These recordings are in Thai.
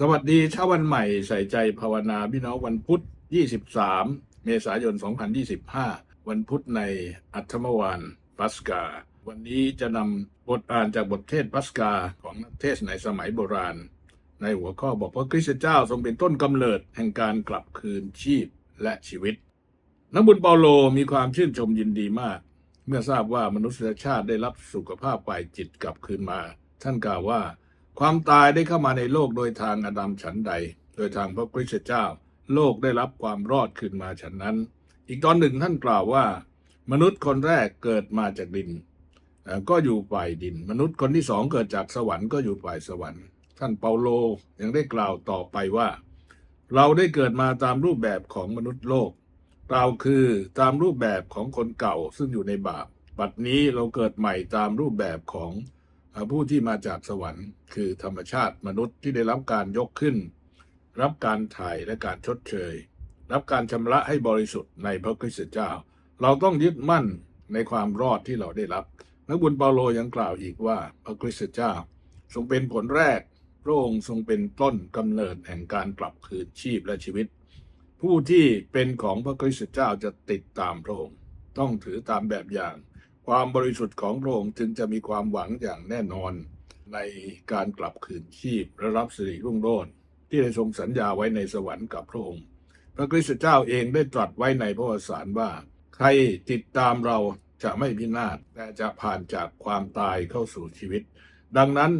สวัสดีเช้าวันใหม่ใส่ใจภาวนาพี่น้องวันพุธ 23 เมษายน 2025 วันพุธในอัธมวานปัสกา วันนี้จะนำบทอ่านจากบทเทศปัสกาของนักเทศในสมัยโบราณ ในหัวข้อบอกว่าคริสตเจ้าทรงเป็นต้นกำเนิดแห่งการกลับคืนชีพและชีวิต นักบุญเปาโลมีความชื่นชมยินดีมาก เมื่อทราบว่ามนุษยชาติได้รับสุขภาพฝ่ายจิตกลับคืนมา ท่านกล่าวว่า ความตายได้เข้ามาในโลกโดยทางอดัมฉันใด โดยทางพระคริสตเจ้า โลกได้รับความรอดคืนมาฉันนั้น อีกตอนหนึ่งท่านกล่าวว่า มนุษย์คนแรกเกิดมาจากดิน ก็อยู่ฝ่ายดิน มนุษย์คนที่สองเกิดจากสวรรค์ก็อยู่ฝ่ายสวรรค์ ท่านเปาโลยังได้กล่าวต่อไปว่า เราได้เกิดมาตามรูปแบบของมนุษย์โลกเราคือตามรูปแบบของคนเก่าซึ่งอยู่ในบาปบัดนี้เราเกิดใหม่ตามรูปแบบของ ผู้ที่มาจากสวรรค์คือธรรมชาติมนุษย์ที่ได้รับการยกขึ้น รับการถ่ายและการชดเชย รับการชำระให้บริสุทธิ์ในพระคริสต์เจ้า เราต้องยึดมั่นในความรอดที่เราได้รับ นักบุญเปาโลยังกล่าวอีกว่าพระคริสต์เจ้า ทรงเป็นผลแรก พระองค์ทรงเป็นต้นกำเนิดแห่งการกลับคืนชีพและชีวิต ผู้ที่เป็นของพระคริสต์เจ้าจะติดตามพระองค์ ต้องถือตามแบบอย่าง ความบริสุทธิ์ของพระองค์จึงจะมีความหวังอย่างแน่นอนในการกลับคืนชีพและรับสิริรุ่งโรจน์ที่ได้ทรงสัญญาไว้ในสวรรค์กับพระองค์ พระคริสตเจ้าเองได้ตรัสไว้ในพระวสารว่า ใครติดตามเราจะไม่พินาศแต่จะผ่านจากความตายเข้าสู่ชีวิต ดังนั้น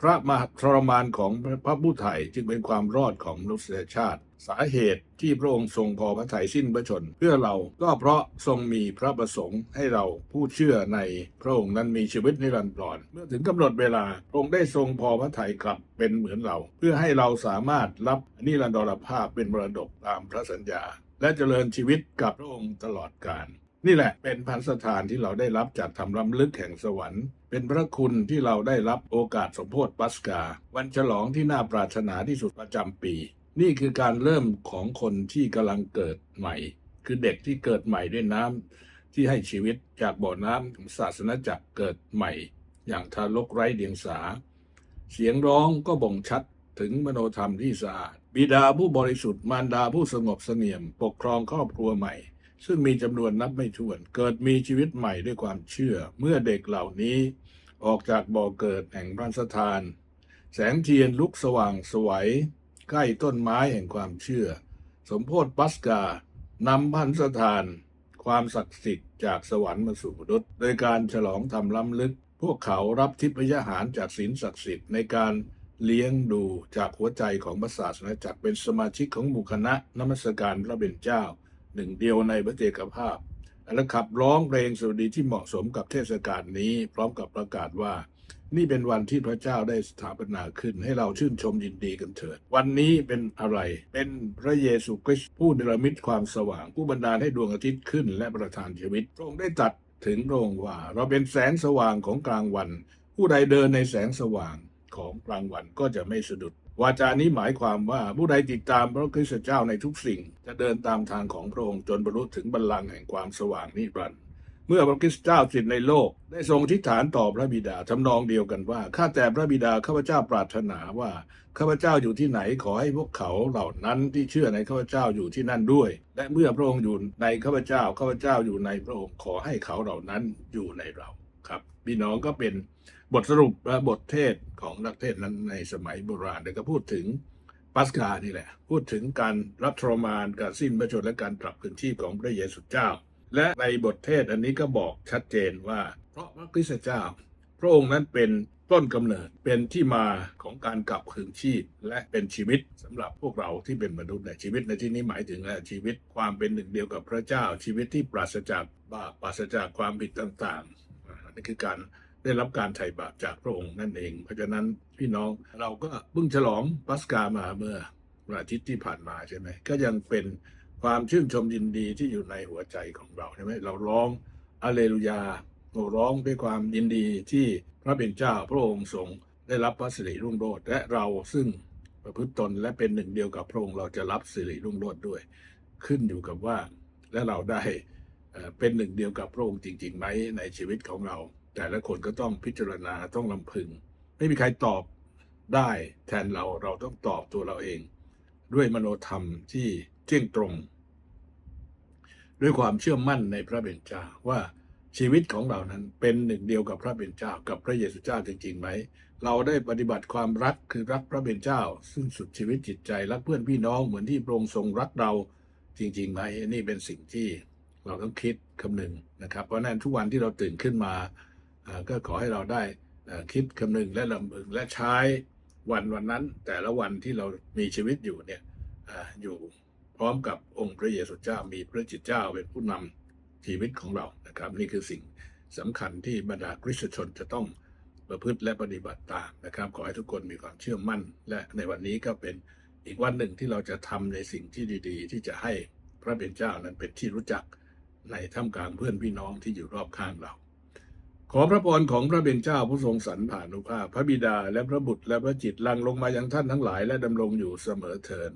พระมหาทรมานของพระผู้ไถ่จึงเป็นความรอดของมนุษยชาติ สาเหตุที่พระองค์ทรงพอพระทัยสิ้นพระชน เพื่อเราก็เพราะทรงมีพระประสงค์ให้เราผู้เชื่อในพระองค์นั้นมีชีวิตนิรันดรเมื่อถึงกำหนดเวลาพระองค์ได้ทรงพอพระทัยกลับเป็นเหมือนเรา เพื่อให้เราสามารถรับนิรันดรภาพเป็นมรดกตามพระสัญญา และเจริญชีวิตกับพระองค์ตลอดกาลนี่แหละเป็นพันสถานที่เราได้รับจากทำล้ำลึกแห่งสวรรค์ เป็นพระคุณที่เราได้รับโอกาสสมโพธิปัสกา วันฉลองที่น่าปรารถนาที่สุดประจำปี นี่คือการเริ่มของคนที่กำลังเกิดใหม่ คือเด็กที่เกิดใหม่ด้วยน้ำที่ให้ชีวิตจากบ่อน้ำของศาสนาจักรเกิดใหม่ อย่างทารกไร้เดียงสา เสียงร้องก็บ่งชัดถึงมโนธรรมที่สะอาด บิดาผู้บริสุทธิ์มารดาผู้สงบเสงี่ยม ปกครองครอบครัวใหม่ ซึ่งมีจำนวนนับไม่ถ้วน เกิดมีชีวิตใหม่ด้วยความเชื่อ เมื่อเด็กเหล่านี้ ออกจากบ่อเกิดแห่งพระสถาน แสงเทียนลุกสว่างสวัย ใกล้ต้นไม้แห่งความเชื่อ สมโพธิปัสกานำพันสถาน ความศักดิ์สิทธิ์จากสวรรค์มาสู่มนุษย์โดยการฉลองทำล้ำลึก พวกเขารับทิพยหารจากศีลศักดิ์สิทธิ์ในการเลี้ยงดูจากหัวใจของพระศาสนาจักรเป็นสมาชิกของหมู่คณะนมัสการพระเป็นเจ้า หนึ่งเดียวในพระเจกภาพ และขับร้องเพลงสวัสดีที่เหมาะสมกับเทศกาลนี้ พร้อมกับประกาศว่า นี่เป็นวันที่พระเจ้าได้สถาปนาขึ้นให้เราชื่นชมยินดีกันเถิด วันนี้เป็นอะไร เป็นพระเยซูคริสต์ผู้เนรมิตความสว่าง ผู้บันดาลให้ดวงอาทิตย์ขึ้น และประทานชีวิตพระองค์ได้ตรัดถึงพระองค์ว่า เราเป็นแสงสว่างของกลางวัน ผู้ใดเดินในแสงสว่างของกลางวันก็จะไม่สะดุดวาจานี้หมายความว่าผู้ใดติดตามพระคริสตเจ้าในทุกสิ่ง จะเดินตามทางของพระองค์จนบรรลุถึงบัลลังก์แห่งความสว่างนิรันดร์ เมื่อพระคริสต์เจ้าสิทธิ์ในโลก ได้ทรงทิฏฐานต่อพระบิดาทำนองเดียวกันว่าข้าแต่พระบิดาข้าพเจ้าปรารถนาว่าข้าพเจ้าอยู่ที่ไหนขอให้พวกเขาเหล่านั้นที่เชื่อในข้าพเจ้าอยู่ที่นั่นด้วย และเมื่อพระองค์อยู่ในข้าพเจ้าข้าพเจ้าอยู่ในพระองค์ขอให้เขาเหล่านั้นอยู่ในเราครับพี่น้องก็เป็นบทสรุปและบทเทศของนักเทศนั้นในสมัยโบราณเดี๋ยวก็พูดถึงปัสกานี่แหละ พูดถึงการรับทรมานการสิ้นพระชน์และการกลับคืนชีพของพระเยซูเจ้า และในบทเทศอันนี้ก็บอกชัดเจนว่า เพราะพระคริสตเจ้า พระองค์นั้นเป็นต้นกำเนิดเป็นที่มาของการกลับคืนชีพ และเป็นชีวิตสำหรับพวกเราที่เป็นมนุษย์ในชีวิตในที่นี้หมายถึงอะไรชีวิตความเป็นหนึ่งเดียวกับพระเจ้า ชีวิตที่ปราศจากบาปปราศจากความผิดต่างๆอันนี้คือการได้รับการไถ่บาปจากพระองค์นั่นเอง เพราะฉะนั้นพี่น้องเราก็เพิ่งฉลองปัสกามาเมื่อวันอาทิตย์ที่ผ่านมาใช่ไหมก็ยังเป็น ความชื่นชมยินดีที่อยู่ในหัวใจของเราใช่ไหมเราร้องอาเลลูยาเราร้องด้วยความยินดีที่พระเป็นเจ้าพระองค์ทรงได้รับพระสิริรุ่งโรจน์และเราซึ่งประพฤติตนและเป็นหนึ่งเดียวกับพระองค์เราจะรับสิริรุ่งโรจน์ด้วย ขึ้นอยู่กับว่าและเราได้เอ่อเป็นหนึ่งเดียวกับพระองค์จริงๆไหมในชีวิตของเรา แต่ละคนก็ต้องพิจารณาต้องลำพึง ไม่มีใครตอบได้แทนเราเราต้องตอบตัวเราเอง ด้วยมโนธรรมที่ เที่ยงตรง ด้วยความเชื่อมั่นในพระเป็นเจ้าว่าชีวิตของเรานั้นเป็นหนึ่งเดียวกับพระเป็นเจ้ากับพระเยซูเจ้าจริงๆไหม เราได้ปฏิบัติความรักคือรักพระเป็นเจ้าซึ่งสุดชีวิตจิตใจรักเพื่อนพี่น้องเหมือนที่พระองค์ทรงรักเราจริงๆไหมนี่เป็นสิ่งที่เราต้องคิดคำนึงนะครับ เพราะนั้นทุกวันที่เราตื่นขึ้นมาก็ขอให้เราได้คิดคำนึงและลำพึงและใช้วันวันนั้นแต่ละวันที่เรามีชีวิตอยู่เนี่ยออยู่ พร้อมกับองค์พระเยซูเจ้ามีพระจิตเจ้าเป็นผู้นำชีวิตของเรานะครับ นี่คือสิ่งสำคัญที่บรรดาคริสตชนจะต้องประพฤติและปฏิบัติตามนะครับ ขอให้ทุกคนมีความเชื่อมั่น และในวันนี้ก็เป็นอีกวันหนึ่งที่เราจะทำในสิ่งที่ดี ๆ ที่จะให้พระเป็นเจ้านั้นเป็นที่รู้จักในท่ามกลางเพื่อนพี่น้องที่อยู่รอบข้างเรา ขอพระพรของพระเป็นเจ้าผู้ทรงสรรผ่านุภาพ พระบิดาและพระบุตรและพระจิตรลังลงมายังท่านทั้งหลายและดำรงอยู่เสมอเทิน